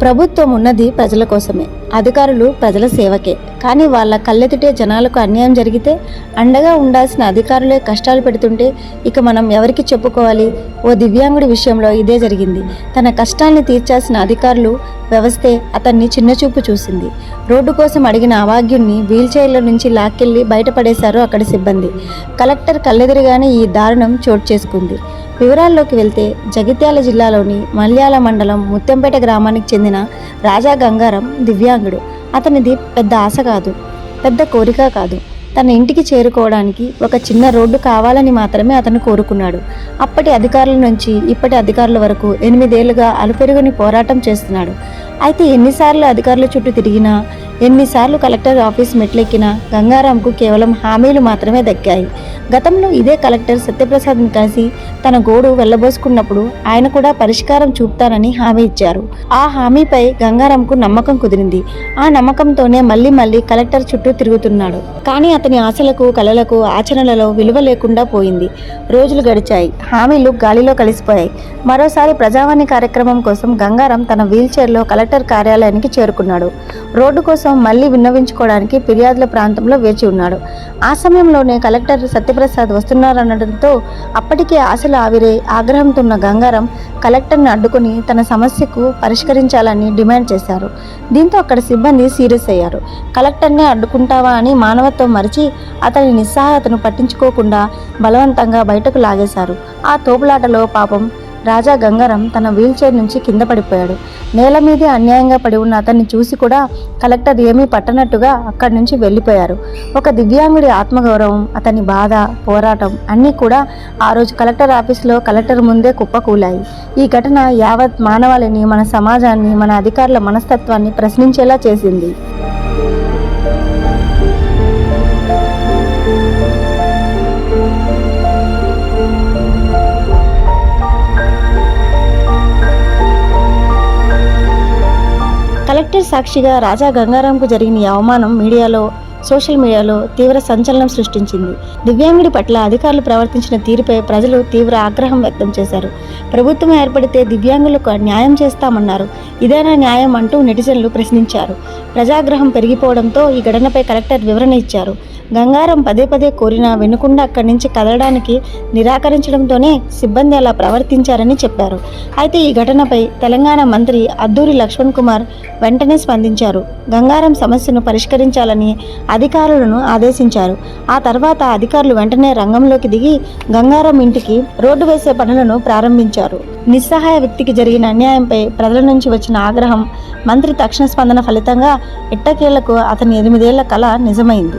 ప్రభుత్వం ఉన్నది ప్రజల కోసమే. అధికారులు ప్రజల సేవకే. కానీ వాళ్ళ కళ్ళెదుటే జనాలకు అన్యాయం జరిగితే అండగా ఉండాల్సిన అధికారులే కష్టాలు పెడుతుంటే ఇక మనం ఎవరికి చెప్పుకోవాలి? ఓ దివ్యాంగుడి విషయంలో ఇదే జరిగింది. తన కష్టాన్ని తీర్చాల్సిన అధికారులు వ్యవస్థే అతన్ని చిన్నచూపు చూసింది. రోడ్డు కోసం అడిగిన అవాగ్యుణ్ణి వీల్చైర్ల నుంచి లాక్కెళ్ళి బయటపడేశారు అక్కడి సిబ్బంది. కలెక్టర్ కళ్ళెదురుగానే ఈ దారుణం చోటు చేసుకుంది. వివరాల్లోకి వెళ్తే జగిత్యాల జిల్లాలోని మల్యాల మండలం ముత్తంపేట గ్రామానికి చెందిన రాజా గంగారం దివ్యాంగుడు. అతనిది పెద్ద ఆశ కాదు పెద్ద కోరిక కాదు. తన ఇంటికి చేరుకోవడానికి ఒక చిన్న రోడ్డు కావాలని మాత్రమే అతను కోరుకున్నాడు. అప్పటి అధికారుల నుంచి ఇప్పటి అధికారుల వరకు ఎనిమిదేళ్ళుగా అలుపెరుగుని పోరాటం చేస్తున్నాడు. అయితే ఎన్నిసార్లు అధికారుల చుట్టూ తిరిగినా ఎన్నిసార్లు కలెక్టర్ ఆఫీస్ మెట్లెక్కినా గంగారాంకు కేవలం హామీలు మాత్రమే దక్కాయి. గతంలో ఇదే కలెక్టర్ సత్యప్రసాద్ని కలిసి తన గోడు వెళ్ళబోసుకున్నప్పుడు ఆయన కూడా పరిష్కారం చూపుతానని హామీ ఇచ్చారు. ఆ హామీపై గంగారాంకు నమ్మకం కుదిరింది. ఆ నమ్మకంతోనే మళ్ళీ మళ్ళీ కలెక్టర్ చుట్టూ తిరుగుతున్నాడు. కానీ అతని ఆశలకు కలలకు ఆచరణలలో విలువ లేకుండా పోయింది. రోజులు గడిచాయి. హామీలు గాలిలో కలిసిపోయాయి. మరోసారి ప్రజావాణి కార్యక్రమం కోసం గంగారం తన వీల్చైర్లో కలెక్టర్ కలెక్టర్ కార్యాలయానికి చేరుకున్నాడు. రోడ్డు కోసం మళ్ళీ విన్నవించుకోవడానికి ఫిర్యాదుల ప్రాంతంలో వేచి ఉన్నాడు. ఆ సమయంలోనే కలెక్టర్ సత్యప్రసాద్ వస్తున్నారనడంతో అప్పటికే ఆశలు ఆవిరై ఆగ్రహంతో ఉన్న గంగారం కలెక్టర్ని అడ్డుకుని తన సమస్యకు పరిష్కరించాలని డిమాండ్ చేశారు. దీంతో అక్కడ సిబ్బంది సీరియస్ అయ్యారు. కలెక్టర్నే అడ్డుకుంటావా అని మానవత్వం మరిచి అతని నిస్సహాయతను పట్టించుకోకుండా బలవంతంగా బయటకు లాగేశారు. ఆ తోపులాటలో పాపం రాజా గంగారం తన వీల్చైర్ నుంచి కింద పడిపోయాడు. నేల మీదే అన్యాయంగా పడి ఉన్న అతన్ని చూసి కూడా కలెక్టర్ ఏమీ పట్టనట్టుగా అక్కడి నుంచి వెళ్ళిపోయారు. ఒక దివ్యాంగుడి ఆత్మగౌరవం అతని బాధ పోరాటం అన్నీ కూడా ఆ రోజు కలెక్టర్ ఆఫీస్లో కలెక్టర్ ముందే కుప్పకూలాయి. ఈ ఘటన యావత్ మానవాళిని మన సమాజాన్ని మన అధికారుల మనస్తత్వాన్ని ప్రశ్నించేలా చేసింది. కలెక్టర్ సాక్షిగా రాజా గంగారాంకు జరిగిన ఈ అవమానం మీడియాలో సోషల్ మీడియాలో తీవ్ర సంచలనం సృష్టించింది. దివ్యాంగుడి పట్ల అధికారులు ప్రవర్తించిన తీరుపై ప్రజలు తీవ్ర ఆగ్రహం వ్యక్తం చేశారు. ప్రభుత్వం ఏర్పడితే దివ్యాంగులకు న్యాయం చేస్తామన్నారు. ఇదేనా న్యాయం అంటూ నెటిజన్లు ప్రశ్నించారు. ప్రజాగ్రహం పెరిగిపోవడంతో ఈ ఘటనపై కలెక్టర్ వివరణ ఇచ్చారు. గంగారం పదే పదే కోరినా వినకుండా అక్కడి నుంచి కదలడానికి నిరాకరించడంతోనే సిబ్బంది అలా ప్రవర్తించారని చెప్పారు. అయితే ఈ ఘటనపై తెలంగాణ మంత్రి అద్దూరి లక్ష్మణ్ కుమార్ వెంటనే స్పందించారు. గంగారం సమస్యను పరిష్కరించాలని అధికారులను ఆదేశించారు. ఆ తర్వాత అధికారులు వెంటనే రంగంలోకి దిగి గంగారం ఇంటికి రోడ్డు వేసే పనులను ప్రారంభించారు. నిస్సహాయ వ్యక్తికి జరిగిన అన్యాయంపై ప్రజల నుంచి వచ్చిన ఆగ్రహం మంత్రి తక్షణ స్పందన ఫలితంగా ఎట్టకేలకు అతని ఎనిమిదేళ్ళ కళ నిజమైంది.